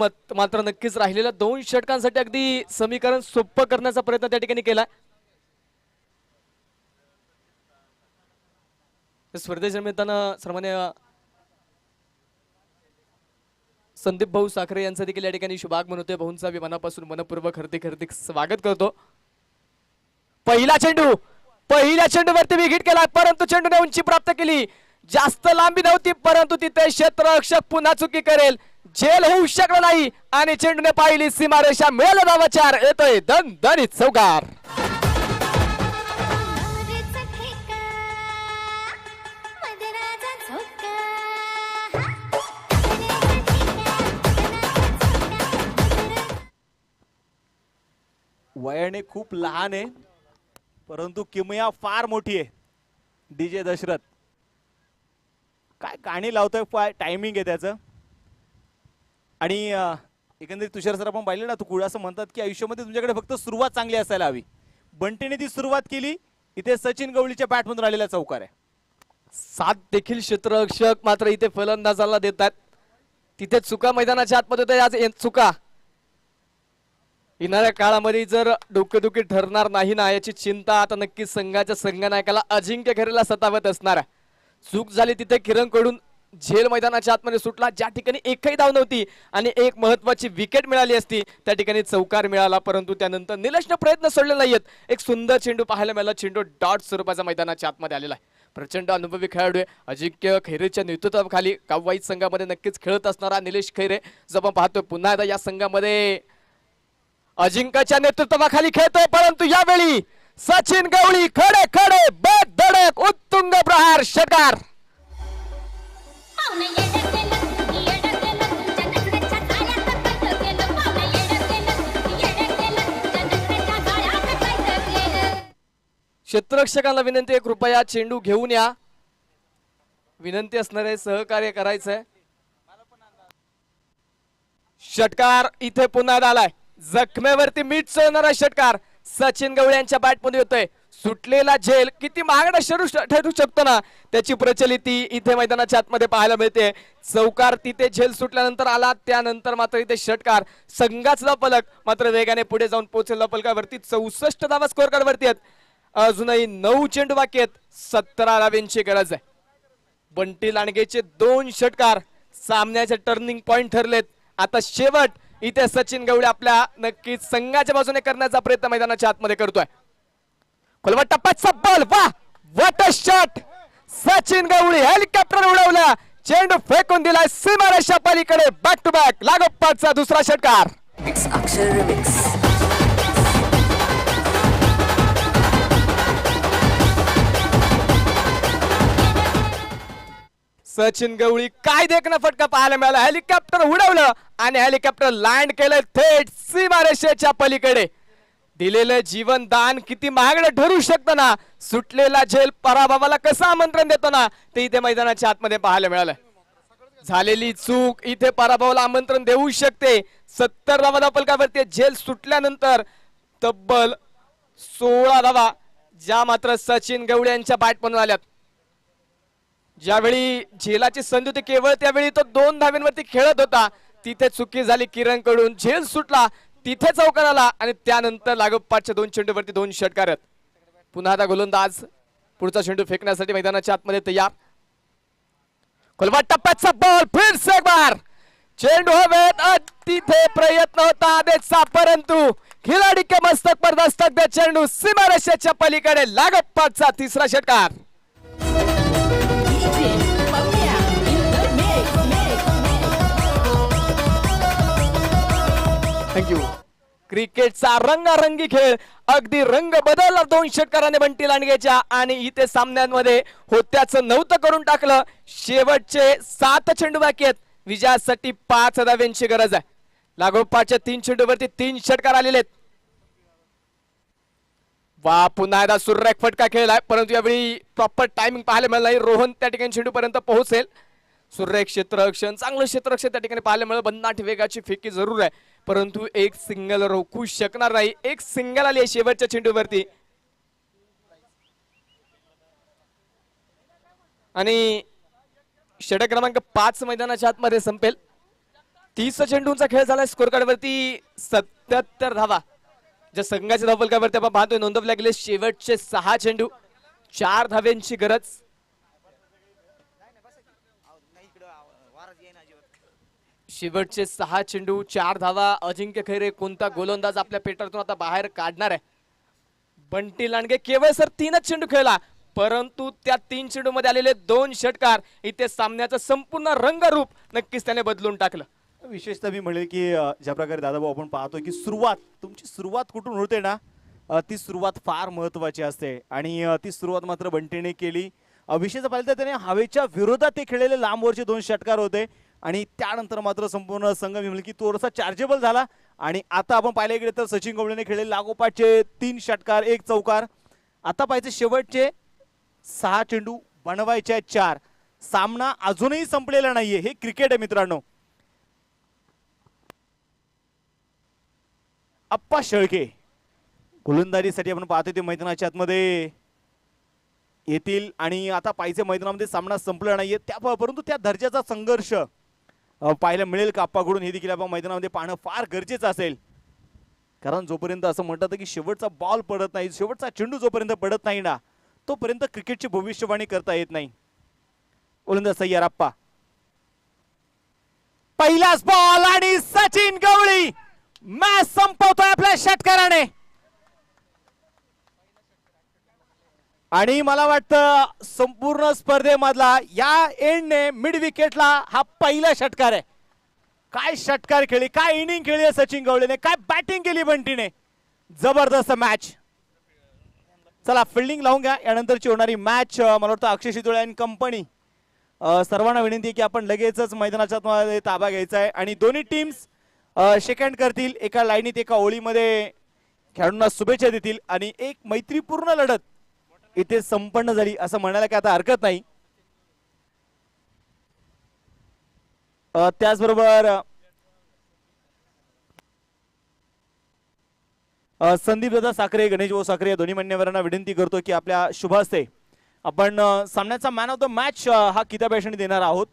मात्र नक्कीच राहिलेल्या दोन षटकांसाठी अगदी समीकरण सोपं करण्याचा प्रयत्न त्या ठिकाणी केला स्पर्धेच्या निमित्तानं सर्वमान्य संदीप भाऊ साखरे यांचं देखील या ठिकाणी शुभागमन होते भाऊंचा विमानापासून मनपूर्वक हार्दिक हार्दिक स्वागत करतो. पहिला चेंडू पहिल्या चेंडूवरती विघिट केला परंतु चेंडूने उंची प्राप्त केली. जास्त लांबी नव्हती परंतु तिथे क्षेत्ररक्षक पुन्हा चुकी करेल. झेल होऊ शकलं नाही. आणि चेंडूने पाहिली सीमारेषा. मिळाला धावाचार येतोय दन दनित चौकार वयाने खूप लहान आहे परंतु किमया फार मोठी आहे. डीजे दशरथ. काय गाणी लावतोय टायमिंग आहे त्याचं. आणि एकंदरीत तुषार सर आपण पाहिले ना तू कुळ असं म्हणतात की आयुष्यामध्ये तुमच्याकडे फक्त सुरुवात चांगली असायला हवी. बंटीने ती सुरुवात केली इथे सचिन गवळीच्या बॅटमधून राहिलेला चौकार आहे. सात देखील क्षेत्ररक्षक मात्र इथे फलंदाजाला देतात. तिथे चुका मैदानाच्या आतमध्ये होत्या आज ये- चुका. येणाऱ्या काळामध्ये जर डोकेदुखी ठरणार नाही ना याची चिंता आता नक्कीच संघाच्या संघनायकाला अजिंक्य खेरेला सतावत असणार आहे. चूक झाली तिथे किरणकडून झेल मैदानाच्या आतमध्ये सुटला. ज्या ठिकाणी एकही धाव नव्हती आणि एक महत्वाची विकेट मिळाली असती त्या ठिकाणी चौकार मिळाला. परंतु त्यानंतर निलेशनं प्रयत्न सोडले नाहीयेत. एक सुंदर चेंडू पाहायला मिळाला. चेंडू डॉट स्वरूपाचा मैदानाच्या आतमध्ये आलेला आहे. प्रचंड अनुभवी खेळाडू आहे. अजिंक्य खैरेच्या नेतृत्वाखाली गाववाईच संघामध्ये नक्कीच खेळत असणारा निलेश खैरे जो आपण पाहतोय. पुन्हा एकदा या संघामध्ये अजिंक्यच्या नेतृत्वाखाली खेळतोय. परंतु यावेळी सचिन गवळी खडे खडे बद धडक उत्तुंग प्रहार षटकार क्षेत्ररक्षकांना विनंती आहे कृपया चेंडू घेऊन या. विनंती असणार आहे सहकार्य करायचंय. षटकार इथे पुन्हा आलाय. जखमेवरती मीठ चोळणारा षटकार सचिन गवळे यांच्या बॅटमध्ये होतोय सुटलेला झेल किती महागडा शरू ठरू शकतो ना? त्याची प्रचलिती इथे मैदानाच्या आतमध्ये पाहायला मिळते. चौकार तिथे झेल सुटल्यानंतर आला त्यानंतर मात्र इथे षटकार. संघाचा पलक मात्र वेगाने पुढे जाऊन पोहोचलेला पलकावरती चौसष्ट धावा स्कोअर कार्डवरती आहेत. अजूनही नऊ चेंडू बाकी आहेत. सतरा धाव्यांची गरज आहे. बंटी लांडगेचे दोन षटकार सामन्याचे टर्निंग पॉइंट ठरलेत. आता शेवट इथे सचिन गवळे आपल्या नक्कीच संघाच्या बाजूने करण्याचा प्रयत्न मैदानाच्या आतमध्ये करतोय. टप्प्याचा बॉल वा what shot Sachin Gawali helicopter उडवला. चेंडू फेकून दिलाय सीमारेषा पलीकडे. बॅक टू बॅक लागोपाठचा दुसरा षटकार. सचिन गवळी काय देखणं फटका पाहायला मिळाला? हेलिकॉप्टर उडवलं आणि हेलिकॉप्टर लँड केलं थेट सीमारेषेच्या पलीकडे. दिलेलं जीवन दान किती महागडं ठरू शकतं ना? सुटलेला झेल पराभवाला कसं आमंत्रण देतो ना? ते इथे मैदानाच्या आतमध्ये पाहायला मिळालं. झालेली चूक इथे पराभवाला आमंत्रण देऊ शकते. सत्तर धावा धापलकावरती झेल सुटल्यानंतर तब्बल सोळा धावा ज्या मात्र सचिन गवळे यांच्या बॅटमधून आल्यात. ज्यावेळी झेलाची संधी होती केवळ त्यावेळी तो दोन धाव्यांवरती खेळत होता. तिथे चुकी झाली किरणकडून झेल सुटला. तिथे चौकार आला आणि त्यानंतर लागोपाठच्या दोन चेंडूवरती दोन षटकारत पुन्हा आता गोलंदाज पुढचा चेंडू फेकण्यासाठी मैदानाच्या आतमध्ये तयार. कोलवा टप्प्याचा बॉल फिर से एक बार. चेंडू हवेत तिथे प्रयत्न होता आदेशचा परंतु खिलाडी के मस्तक पर दस्तक दे चेंडू सीमारेषेच्या पलीकडे लागोपाठचा तिसरा षटकार. क्रिकेटचा रंगारंगी खेळ. अगदी रंग बदलला दोन षटकाराने बंटी लांडगेच्या आणि इथे सामन्यांमध्ये होत्याचं नव्हतं करून टाकलं. शेवटचे सात चेंडू बाकी आहेत. विजयासाठी पाच धाव्यांची गरज आहे. लागोपाठच्या तीन चेंडूवरती तीन षटकार आलेले आहेत. वा पुन्हा एकदा सुरेख फटका खेळलाय. परंतु यावेळी प्रॉपर टायमिंग पाहायला मिळालं नाही. रोहन त्या ठिकाणी चेंडूपर्यंत पोहोचेल. सुरेख क्षेत्ररक्षण. चांगलं क्षेत्ररक्षण त्या ठिकाणी पाहायला मिळेल. बन्नाट वेगाची फेकी जरूर आहे. परंतु एक सिंगल रोखू शकणार नाही. एक सिंगल आली आहे शेवटच्या चेंडूवरती. आणि षटक क्रमांक पाच मैदानाच्या आतमध्ये संपेल. तीस चेंडूंचा खेळ झालाय स्कोर कार्ड वरती सत्याहत्तर धावा. ज्या संघाच्या धावफलकावरती आपण पाहतोय नोंदवल्या गेले शेवटचे सहा चेंडू. चार धाव्यांची गरज. शेवटचे सहा चेंडू चार धावा. अजिंक्य खैरे कोणता गोलंदाज आपल्या पेटातून आता बाहेर काढणार आहे? बंटी लांडगे केवळ सर तीनच चेंडू खेळला परंतु त्या तीन चेंडू मध्ये आलेले दोन षटकार इथे सामन्याचं संपूर्ण रंगरूप नक्कीच त्याने बदलून टाकलं. विशेषतः मी म्हणेल की ज्या प्रकारे दादाभाऊ आपण पाहतो की सुरुवात तुमची सुरुवात कुठून होते ना ती सुरुवात फार महत्वाची असते. आणि ती सुरुवात मात्र बंटीने केली. विशेष पाहिलं तर त्याने हवेच्या विरोधात ते खेळलेले लांबवरचे दोन षटकार होते. आणि त्यानंतर मात्र संपूर्ण संघ मी की थोडासा चार्जेबल झाला. आणि आता आपण पाहायला गेले तर सचिन गवळेने खेळले लागोपाठचे तीन षटकार एक चौकार. आता पाहिजे शेवटचे सहा चेंडू बनवायचे आहेत चार. सामना अजूनही संपलेला नाहीये. हे क्रिकेट आहे मित्रांनो. अप्पा शेळके. गोलंदाजीसाठी आपण पाहतो ते मैदानाच्या आतमध्ये येतील. आणि आता पाहिजे मैदानामध्ये सामना संपला नाहीये. त्या परंतु त्या दर्जाचा संघर्ष पाहायला मिळेल का आप्पाकडून हे देखील आपण मैदानामध्ये पाहणं फार गरजेचं असेल. कारण जोपर्यंत असं म्हणतात की शेवटचा बॉल पडत नाही शेवटचा चेंडू जोपर्यंत पडत नाही ना तोपर्यंत क्रिकेटची भविष्यवाणी करता येत नाही. ओलंदा सय्यार आप्पा. पहिलाच बॉल आणि सचिन गवळी. मॅच संपवतोय आपल्या षटकाराने आणि मला वाटतं संपूर्ण स्पर्धेमधला या एंडने मिड विकेटला हा पहिला षटकार आहे. काय षटकार खेळली काय इनिंग खेळली आहे सचिन गवळीने काय बॅटिंग केली बंटीने. जबरदस्त मॅच चला फिल्डिंग लावून घ्या. यानंतरची होणारी मॅच मला वाटतं अक्षय शितोळे अँड कंपनी सर्वांना विनंती आहे की आपण लगेचच मैदानाच्या ताबा घ्यायचा आहे. आणि दोन्ही टीम्स शेक करतील. एका लाईनीत एका ओळीमध्ये खेळाडूंना शुभेच्छा देतील. आणि एक मैत्रीपूर्ण लढत इथे संपन्न झाली असं म्हणायला काय आता हरकत नाही. त्याचबरोबर संदीप दादा साखरे गणेश भाऊ साखरे या दोन्ही मान्यवरांना विनंती करतो की आपल्या शुभ आपण सामन्याचा मॅन ऑफ द मॅच हा किताब देणार आहोत.